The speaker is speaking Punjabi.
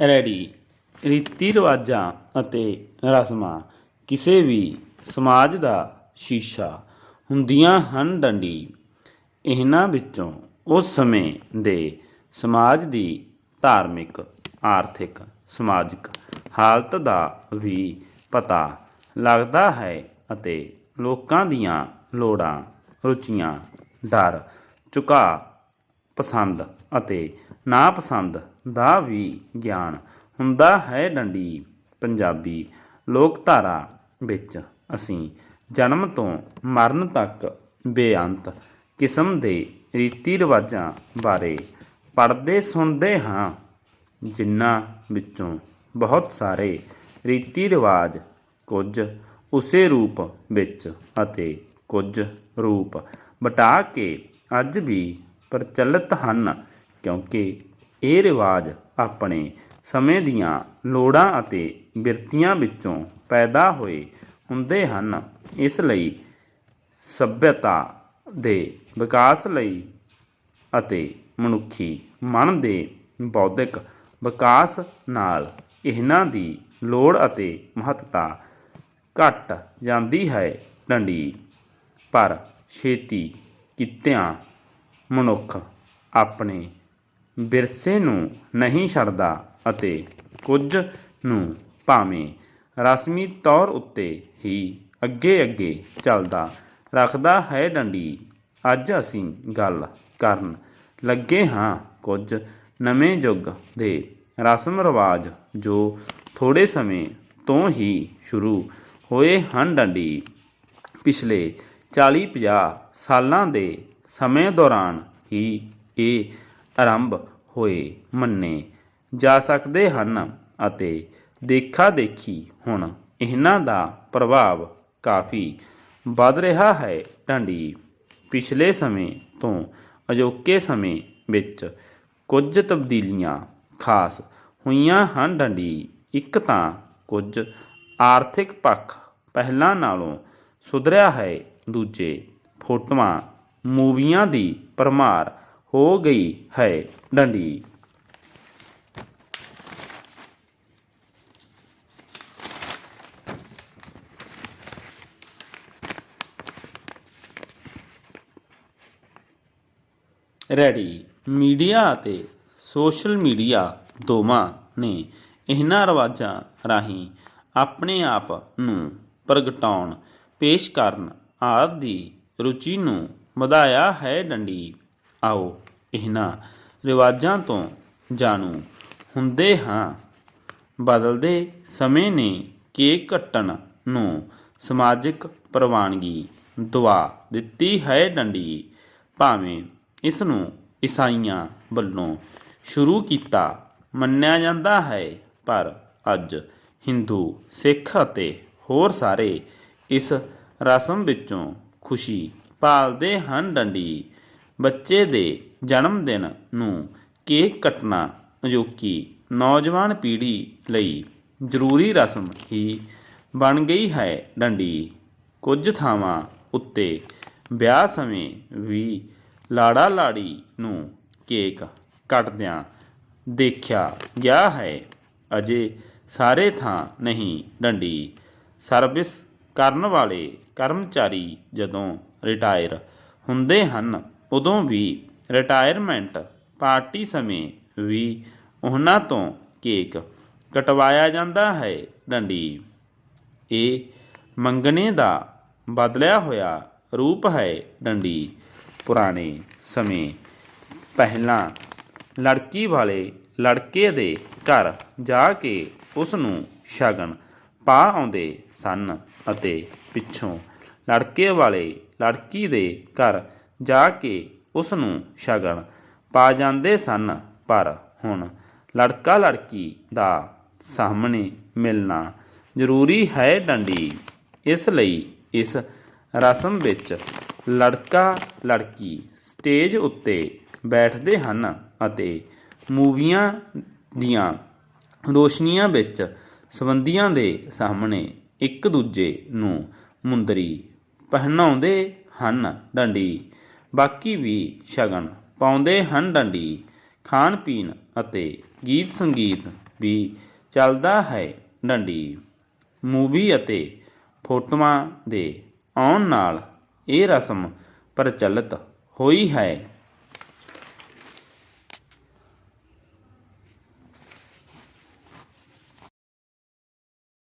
ਰੈਡੀ। ਰੀਤੀ ਰਿਵਾਜਾਂ ਅਤੇ ਰਸਮਾਂ ਕਿਸੇ ਵੀ ਸਮਾਜ ਦਾ ਸ਼ੀਸ਼ਾ ਹੁੰਦੀਆਂ ਹਨ ਡੰਡੀ। ਇਹਨਾਂ ਵਿੱਚੋਂ ਉਸ ਸਮੇਂ ਦੇ ਸਮਾਜ ਦੀ ਧਾਰਮਿਕ, ਆਰਥਿਕ, ਸਮਾਜਿਕ ਹਾਲਤ ਦਾ ਵੀ ਪਤਾ ਲੱਗਦਾ ਹੈ ਅਤੇ ਲੋਕਾਂ ਦੀਆਂ ਲੋੜਾਂ, ਰੁਚੀਆਂ, ਡਰ, ਝੁਕਾਅ, ਪਸੰਦ ਅਤੇ ਨਾਪਸੰਦ ਦਾ ਵੀ ਗਿਆਨ ਹੁੰਦਾ ਹੈ ਡੰਡੀ। ਪੰਜਾਬੀ ਲੋਕਧਾਰਾ ਵਿੱਚ ਅਸੀਂ ਜਨਮ ਤੋਂ ਮਰਨ ਤੱਕ ਬੇਅੰਤ ਕਿਸਮ ਦੇ ਰੀਤੀ ਰਿਵਾਜਾਂ ਬਾਰੇ ਪੜ੍ਹਦੇ ਸੁਣਦੇ ਹਾਂ, ਜਿਨ੍ਹਾਂ ਵਿੱਚੋਂ ਬਹੁਤ ਸਾਰੇ ਰੀਤੀ ਰਿਵਾਜ ਕੁਝ ਉਸੇ ਰੂਪ ਵਿੱਚ ਅਤੇ ਕੁਝ ਰੂਪ ਬਟਾ ਕੇ ਅੱਜ ਵੀ ਪ੍ਰਚਲਿਤ ਹਨ, ਕਿਉਂਕਿ ਇਹ ਰਿਵਾਜ ਆਪਣੇ ਸਮੇਂ ਦੀਆਂ ਲੋੜਾਂ ਅਤੇ ਬਿਰਤੀਆਂ ਵਿੱਚੋਂ ਪੈਦਾ ਹੋਏ ਹੁੰਦੇ ਹਨ। ਇਸ ਲਈ ਸਭਿਅਤਾ ਦੇ ਵਿਕਾਸ ਲਈ ਅਤੇ ਮਨੁੱਖੀ ਮਨ ਦੇ ਬੌਧਿਕ ਵਿਕਾਸ ਨਾਲ ਇਹਨਾਂ ਦੀ ਲੋੜ ਅਤੇ ਮਹੱਤਤਾ ਘਟ ਜਾਂਦੀ ਹੈ। ਡੰਡੀ। ਪਰ ਛੇਤੀ ਕਿਤਿਆਂ ਮਨੁੱਖ ਆਪਣੇ ਵਿਰਸੇ ਨੂੰ ਨਹੀਂ ਛੱਡਦਾ ਅਤੇ ਕੁਝ ਨੂੰ ਭਾਵੇਂ ਰਸਮੀ ਤੌਰ ਉੱਤੇ ਹੀ ਅੱਗੇ ਅੱਗੇ ਚੱਲਦਾ ਰੱਖਦਾ ਹੈ ਡੰਡੀ। ਅੱਜ ਅਸੀਂ ਗੱਲ ਕਰਨ ਲੱਗੇ ਹਾਂ ਕੁਝ ਨਵੇਂ ਯੁੱਗ ਦੇ ਰਸਮ ਰਿਵਾਜ ਜੋ ਥੋੜੇ ਸਮੇਂ ਤੋਂ ਹੀ ਸ਼ੁਰੂ ਹੋਏ ਹਨ ਡੰਡੀ। ਪਿਛਲੇ 40-50 ਸਾਲਾਂ ਦੇ ਸਮੇਂ ਦੌਰਾਨ ਹੀ ਇਹ ਆਰੰਭ ਹੋਏ ਮੰਨੇ ਜਾ ਸਕਦੇ ਹਨ ਅਤੇ ਦੇਖਾ ਦੇਖੀ ਹੁਣ ਇਹਨਾਂ ਦਾ ਪ੍ਰਭਾਵ ਕਾਫੀ ਵੱਧ ਰਿਹਾ ਹੈ। ਢਾਂਡੀ ਪਿਛਲੇ ਸਮੇਂ ਤੋਂ ਅਜੋਕੇ ਸਮੇਂ ਵਿੱਚ ਕੁਝ ਤਬਦੀਲੀਆਂ ਖਾਸ ਹੋਈਆਂ ਹਨ। ਡੰਡੀ ਇੱਕ ਤਾਂ ਕੁਝ ਆਰਥਿਕ ਪੱਖ ਪਹਿਲਾਂ ਨਾਲੋਂ ਸੁਧਰਿਆ ਹੈ। ਦੂਜੇ ਫੋਟੋਆਂ, ਮੂਵੀਆਂ ਦੀ ਪਰਮਾਰ ਹੋ ਗਈ ਹੈ ਡੰਡੀ। ਰੈਡੀ। ਮੀਡੀਆ ਅਤੇ ਸੋਸ਼ਲ ਮੀਡੀਆ ਦੋਵਾਂ ਨੇ ਇਹਨਾਂ ਰਿਵਾਜਾਂ ਰਾਹੀਂ ਆਪਣੇ ਆਪ ਨੂੰ ਪ੍ਰਗਟਾਉਣ, ਪੇਸ਼ ਕਰਨ ਆਦਿ ਦੀ ਰੁਚੀ ਨੂੰ ਵਧਾਇਆ ਹੈ ਡੰਡੀ। ਆਓ, ਇਹਨਾਂ ਰਿਵਾਜਾਂ ਤੋਂ ਜਾਣੂ। ਹੁੰਦੇ ਹਾਂ, ਬਦਲਦੇ ਸਮੇਂ ਨੇ ਕੇਕ ਕੱਟਣ ਨੂੰ ਸਮਾਜਿਕ ਪ੍ਰਵਾਨਗੀ ਦਵਾ ਦਿੱਤੀ ਹੈ ਡੰਡੀ। ਭਾਵੇਂ ਇਸ ਨੂੰ ਈਸਾਈਆਂ ਵੱਲੋਂ ਸ਼ੁਰੂ ਕੀਤਾ ਮੰਨਿਆ ਜਾਂਦਾ ਹੈ, ਪਰ ਅੱਜ ਹਿੰਦੂ, ਸਿੱਖ ਅਤੇ ਹੋਰ ਸਾਰੇ ਇਸ ਰਸਮ ਵਿੱਚੋਂ ਖੁਸ਼ੀ ਪਾਲਦੇ ਹਨ ਡੰਡੀ। ਬੱਚੇ ਦੇ ਜਨਮ ਦਿਨ ਨੂੰ ਕੇਕ ਕੱਟਣਾ ਅਜੋਕੀ ਨੌਜਵਾਨ ਪੀੜ੍ਹੀ ਲਈ ਜ਼ਰੂਰੀ ਰਸਮ ਹੀ ਬਣ ਗਈ ਹੈ ਡੰਡੀ। ਕੁਝ ਥਾਵਾਂ ਉੱਤੇ ਵਿਆਹ ਸਮੇਂ ਵੀ ਲਾੜਾ ਲਾੜੀ ਨੂੰ ਕੇਕ ਕੱਟਦਿਆਂ ਦੇਖਿਆ ਗਿਆ ਹੈ। ਅਜੇ ਸਾਰੇ ਥਾਂ ਨਹੀਂ ਡੰਡੀ। ਸਰਵਿਸ ਕਰਨ ਵਾਲੇ ਕਰਮਚਾਰੀ ਜਦੋਂ ਰਿਟਾਇਰ ਹੁੰਦੇ ਹਨ ਉਦੋਂ ਵੀ ਰਿਟਾਇਰਮੈਂਟ ਪਾਰਟੀ ਸਮੇਂ ਵੀ ਉਹਨਾਂ ਤੋਂ ਕੇਕ ਕਟਵਾਇਆ ਜਾਂਦਾ ਹੈ ਡੰਡੀ ਇਹ ਮੰਗਣੇ ਦਾ ਬਦਲਿਆ ਹੋਇਆ ਰੂਪ ਹੈ ਡੰਡੀ ਪੁਰਾਣੇ ਸਮੇਂ ਪਹਿਲਾਂ ਲੜਕੀ ਵਾਲੇ ਲੜਕੇ ਦੇ ਘਰ ਜਾ ਕੇ ਉਸ ਨੂੰ ਸ਼ਗਨ ਪਾ ਆਉਂਦੇ ਸਨ ਅਤੇ ਪਿੱਛੋਂ ਲੜਕੇ ਵਾਲੇ ਲੜਕੀ ਦੇ ਘਰ ਜਾ ਕੇ ਉਸ ਨੂੰ ਸ਼ਗਨ ਪਾ ਜਾਂਦੇ ਸਨ, ਪਰ ਹੁਣ ਲੜਕਾ ਲੜਕੀ ਦਾ ਸਾਹਮਣੇ ਮਿਲਣਾ ਜ਼ਰੂਰੀ ਹੈ ਡੰਡੀ। ਇਸ ਲਈ ਇਸ ਰਸਮ ਵਿੱਚ ਲੜਕਾ ਲੜਕੀ ਸਟੇਜ ਉੱਤੇ ਬੈਠਦੇ ਹਨ ਅਤੇ ਮੂਵੀਆਂ ਦੀਆਂ ਰੋਸ਼ਨੀਆਂ ਵਿੱਚ ਸਬੰਧੀਆਂ ਦੇ ਸਾਹਮਣੇ ਇੱਕ ਦੂਜੇ ਨੂੰ ਮੁੰਦਰੀ ਪਹਿਨਾਉਂਦੇ ਹਨ। ਡੰਡੀ ਬਾਕੀ ਵੀ ਸ਼ਗਨ ਪਾਉਂਦੇ ਹਨ ਡੰਡੀ। ਖਾਣ ਪੀਣ ਅਤੇ ਗੀਤ ਸੰਗੀਤ ਵੀ ਚੱਲਦਾ ਹੈ ਡੰਡੀ। ਮੂਵੀ ਅਤੇ ਫੋਟੋਆਂ ਦੇ ਆਉਣ ਨਾਲ ਇਹ ਰਸਮ ਪ੍ਰਚਲਿਤ ਹੋਈ ਹੈ।